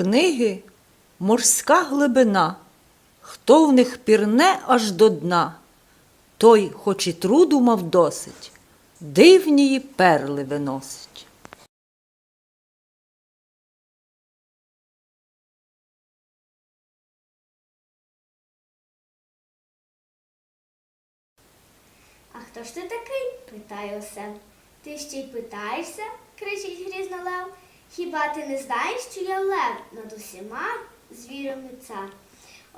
книги морська глибина, хто в них пірне аж до дна, той, хоч і труду мав досить, дивнії перли виносить. А хто ж ти такий? питає Осел. Ти ще й питаєшся? кричить грізно лев. Хіба ти не знаєш, що я лев над усіма звірами цар?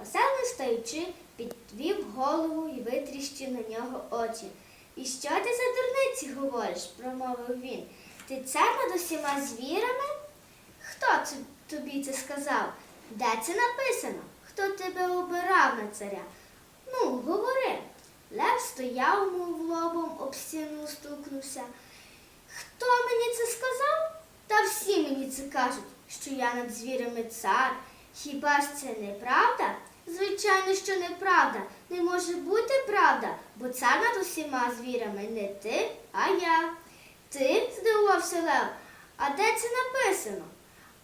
Осел, не стоючи, підвів голову і витріщив на нього очі. І що ти за дурниці говориш? промовив він. Ти цар над усіма звірами? Хто тобі це сказав? Де це написано? Хто тебе обирав на царя? Ну, говори. Лев стояв, мов лобом об стіну стукнувся. Хто мені це сказав? Та всі мені це кажуть, що я над звірами цар. Хіба ж це неправда? Звичайно, що неправда. Не може бути правда, бо цар над усіма звірами не ти, а я. Ти? здивувався Лев. А де це написано?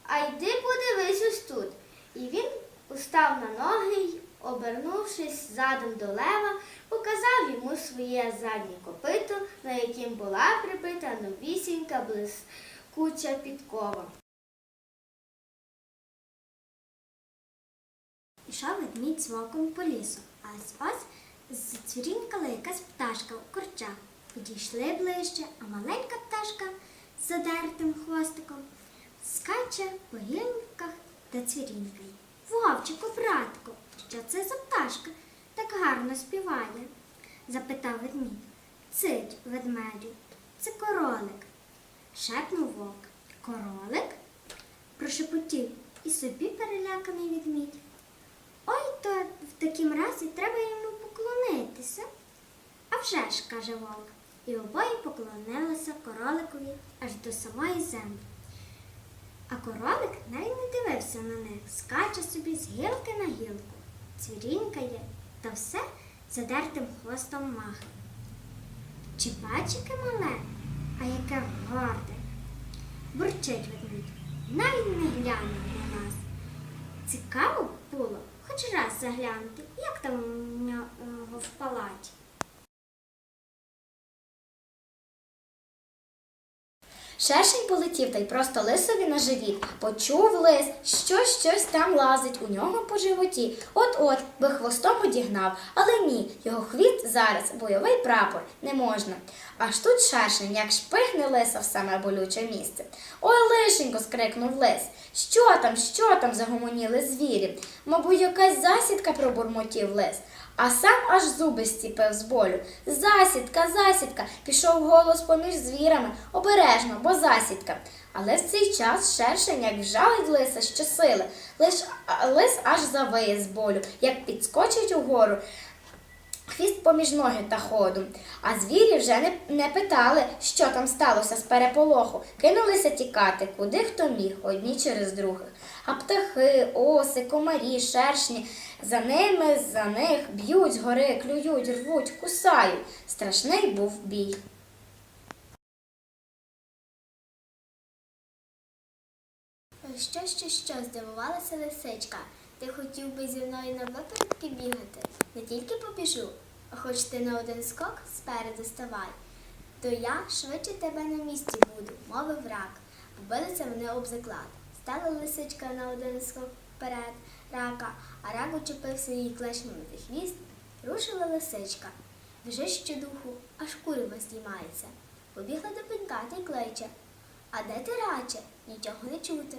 А йди подивись ось тут. І він устав на ноги й, обернувшись задом до лева, показав йому своє заднє копито, на яким була прибита новісінька блискуча підкова. Ішов ведмідь з вовком по лісу, а ось зацвірінькала якась пташка у корчах. Підійшли ближче, а маленька пташка з задертим хвостиком скаче по гілках та цвірінькає. Вовчику, братку, що це за пташка так гарно співає? запитав ведмідь. Цить, ведмедю, це королик. Шепнув вовк. Королик? прошепотів і собі переляканий ведмідь. Ой, то в такім разі треба йому поклонитися. А вже ж, каже вовк, і обоє поклонилися короликові аж до самої землі. А королик навіть не дивився на них, скаче собі з гілки на гілку, цвірінькає та все задертим хвостом махає. Чи бачите мале, а яке горде? Бурчить ведмідь, навіть не гляне на нас. Цікаво було хоч раз заглянути, як там у нього в палаті. Шершень полетів та й просто лисові на живіт. Почув лис, що щось там лазить у нього по животі. От-от би хвостом одігнав, але ні, його хвіст зараз бойовий прапор не можна. Аж тут шершень, як шпихне лиса в саме болюче місце. Ой, лишенько, скрикнув лис. Що там, що там? загомоніли звірі. Мабуть, якась засідка пробурмотів лис. А сам аж зуби стіпив з болю. Засідка, засідка, пішов голос поміж звірами, обережно, бо засідка. Але в цей час шершень, як вжалить лиса щосили, лиш лис аж завиє з болю, як підскочить угору. Хвіст поміж ноги та ходу. А звірі вже не, не питали, що там сталося з переполоху. Кинулися тікати, куди хто міг, одні через других. А птахи, оси, комарі, шершні за ними, за них б'ють згори, клюють, рвуть, кусають. Страшний був бій. Що, що, що, здивувалася лисичка. Ти хотів би зі мною на випередки бігати? Не тільки побіжу, а хоч ти на один скок спереду ставай. То я швидше тебе на місці буду, мовив рак. Побилися вони об заклад. Стала лисичка на один скок вперед рака, а рак учепився її клешнями за хвіст. Рушила лисичка. Біжить щодуху, аж курва здіймається. Побігла до пенька та й кличе. А де ти раче? Нічого не чути.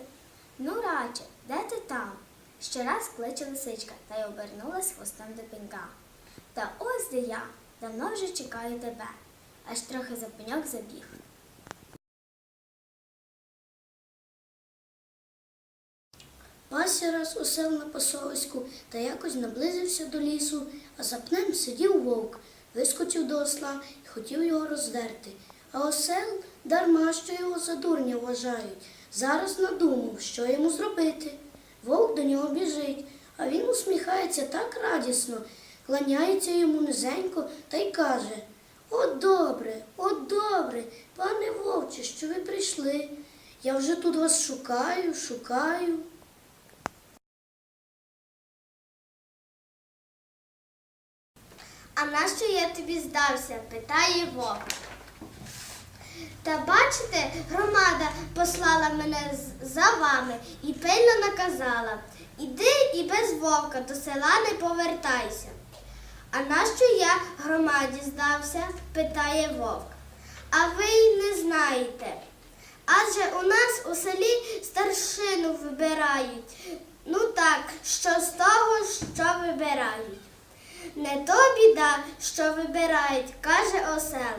Ну, раче, де ти там? Ще раз кличе лисичка та й обернулась хвостом до пенька. Та ось де я, давно вже чекаю тебе, аж трохи за пеньок забіг. Пася раз осел на пасовиську та якось наблизився до лісу, а за пнем сидів вовк, вискочив до осла і хотів його роздерти. А осел дарма, що його за дурня вважають. Зараз надумав, що йому зробити. Вовк до нього біжить, а він усміхається так радісно, кланяється йому низенько та й каже От добре, от добре, пане вовче, що ви прийшли. Я вже тут вас шукаю, шукаю. А нащо я тобі здався? питає вовк. Та бачите, громада послала мене за вами і пильно наказала. Іди і без вовка до села не повертайся. А нащо я громаді здався? питає вовк. А ви й не знаєте. Адже у нас у селі старшину вибирають. Ну так, що з того, що вибирають. Не то біда, що вибирають, каже осел.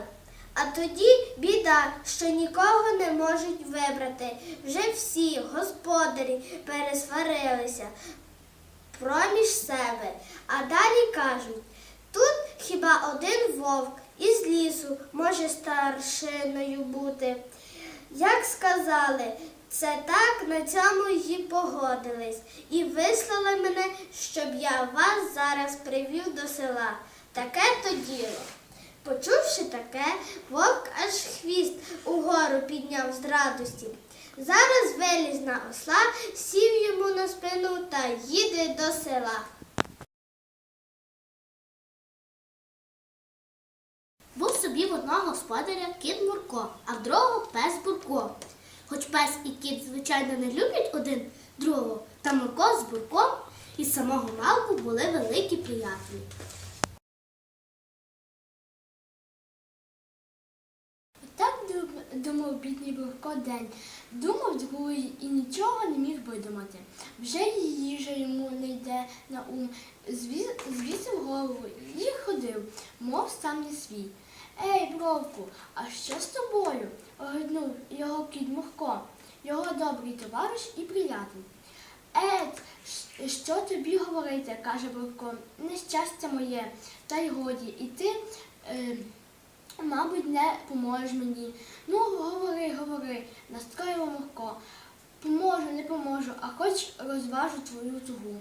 А тоді біда, що нікого не можуть вибрати. Вже всі господарі пересварилися проміж себе. А далі кажуть, тут хіба один вовк із лісу може старшиною бути. Як сказали, це так на цьому й погодились і вислали мене, щоб я вас зараз привів до села. Таке то діло. Почувши таке, вовк аж хвіст угору підняв з радості. Зараз виліз на осла, сів йому на спину та їде до села. Був собі в одного господаря кіт Мурко, а в другого пес Бурко. Хоч пес і кіт, звичайно, не люблять один другого, та Мурко з Бурком із самого малку були великі приятелі. Дум- думав день. Думав другий і нічого не міг видумати. Вже й їжа йому не йде на ум. Звісив голову і ходив, мов сам не свій. Ей, бровку, а що з тобою? огиднув його кіт Мурко, його добрий товариш і приятель. Ет, що тобі говорити, каже Бровко, нещастя моє, та й годі, і ти, е, мабуть, не поможеш мені. Ну, говори, говори, настроїла Мурко. Поможу, не поможу, а хоч розважу твою тугу.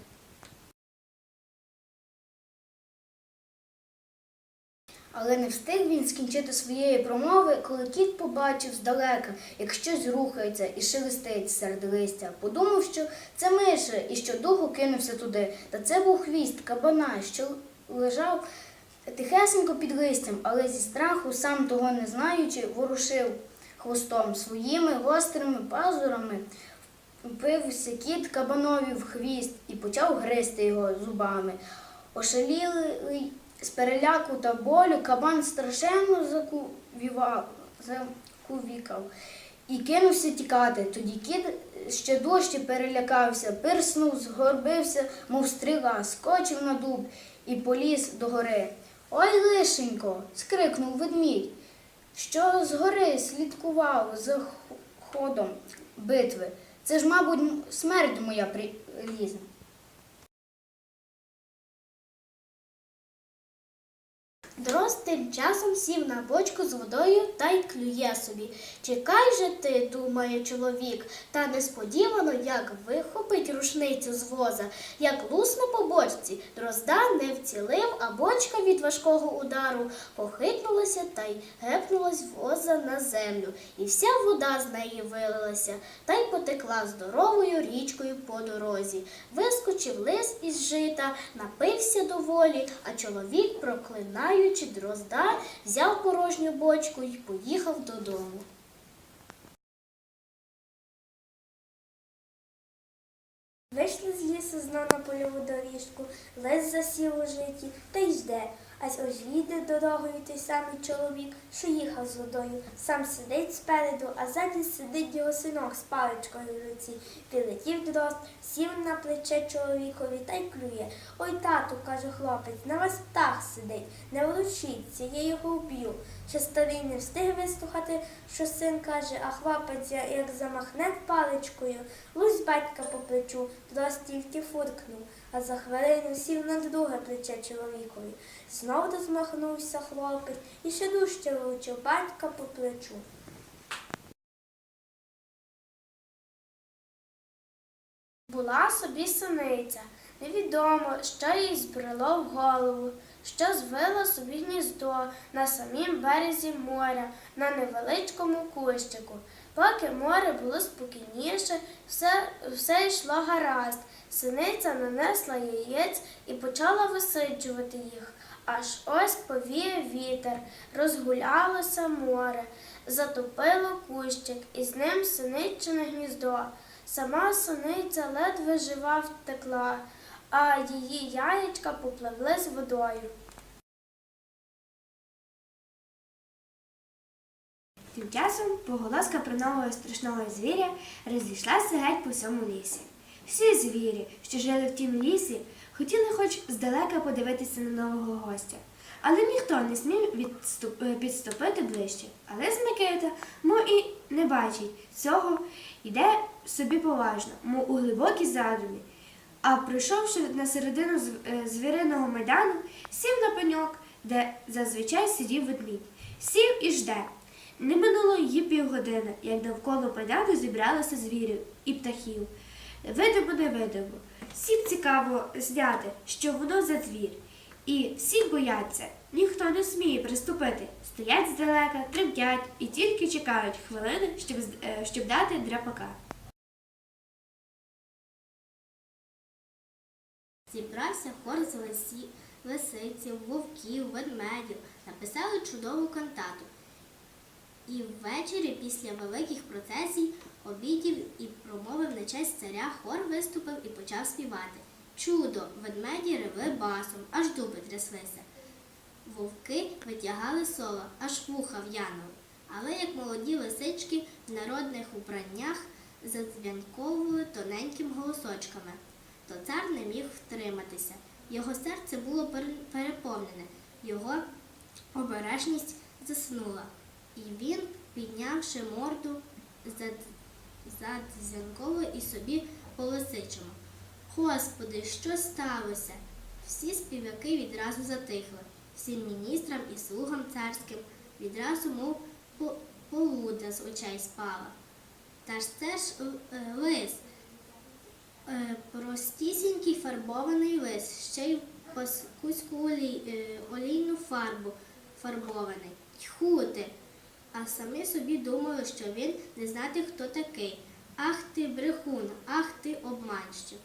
Але не встиг він скінчити своєї промови, коли кіт побачив здалека, як щось рухається і шелестить серед листя. Подумав, що це миші, і що духу кинувся туди. Та це був хвіст кабана, що лежав тихесенько під листям, але зі страху, сам того не знаючи, ворушив хвостом своїми гострими пазурами. Впився кіт кабанові в хвіст і почав гризти його зубами. Ошалілий з переляку та болю кабан страшенно закувікав і кинувся тікати. Тоді кіт ще дужче перелякався, пирснув, згорбився, мов стріла, скочив на дуб і поліз до гори. Ой, лишенько. скрикнув ведмідь, що згори слідкував за ходом битви. Це ж, мабуть, смерть моя прилізна. Дрозд тим часом сів на бочку з водою та й клює собі. Чекай же ти, думає чоловік, та несподівано як вихопить рушницю з воза, як лусне по бочці, дрозда не вцілив, а бочка від важкого удару похитнулася та й гепнулась воза на землю, і вся вода з неї вилилася, та й потекла здоровою річкою по дорозі. Вискочив лис із жита, напився доволі, а чоловік, проклинаючи дрозда, взяв порожню бочку і поїхав додому. Вийшли з лісу знов на польову доріжку, лес засів у житті та й жде. Аж ось їде дорогою той самий чоловік, що їхав з водою. Сам сидить спереду, а ззаді сидить його синок з паличкою в руці. Прилетів дрозд, сів на плече чоловікові та й клює. Ой, тату, каже хлопець, на вас птах сидить, не ворушіться, я його вб'ю. Ще старий не встиг вислухати, що син каже, а хлопець, як замахне паличкою, лусь батька по плечу, дрозд тільки фуркнув, а за хвилину сів на друге плече чоловікові. Знов розмахнувся хлопець і ще дужче влучив батька по плечу. Була собі синиця, невідомо, що їй збрело в голову, що звила собі гніздо на самім березі моря, на невеличкому кущику. Поки море було спокійніше, все, все йшло гаразд. Синиця нанесла яєць і почала висиджувати їх. Аж ось повіє вітер, розгулялося море, затопило кущик, і з ним синиччине гніздо. Сама синиця ледве жива втекла, а її яєчка попливли з водою. Тим часом поголоска про нового страшного звіря розійшлася геть по всьому лісі. Всі звірі, що жили в тім лісі, хотіли хоч здалека подивитися на нового гостя. Але ніхто не смів відступ- е, підступити ближче. Але Микита, мов і не бачить цього, йде собі поважно, мов у глибокій задумі. А прийшовши на середину е, звіриного майдану, сів на пеньок, де зазвичай сидів ведмідь. Сів і жде. Не минуло її півгодини, як довкола майдану зібралося звірів і птахів. Видимо, не видимо. Всім цікаво зняти, що воно за звір. І всі бояться, ніхто не сміє приступити. Стоять здалека, тремтять і тільки чекають хвилини, щоб, е, щоб дати драпака. Зібрався хор з лисі, лисиців, вовків, ведмедів, написали чудову кантату. І ввечері після великих процесій, обідів і промовив на честь царя, хор виступив і почав співати. Чудо, ведмеді ревли басом, аж дуби тряслися. Вовки витягали соло, аж вуха в'янули. Але як молоді лисички в народних убраннях задзвянковували тоненьким голосочками, то цар не міг втриматися. Його серце було переповнене, його обережність заснула. І він, піднявши морду, зад- і собі по лисичому. Господи, що сталося? Всі співаки відразу затихли, всім міністрам і слугам царським відразу, мов по- полудя з очей спала. Та ж це ж е, лис, е, простісінький фарбований лис, ще й в паскудську олій, е, олійну фарбу фарбований. Тьху ти! А самі собі думали, що він не знати, хто такий. Ах ти брехун, ах ти обманщик.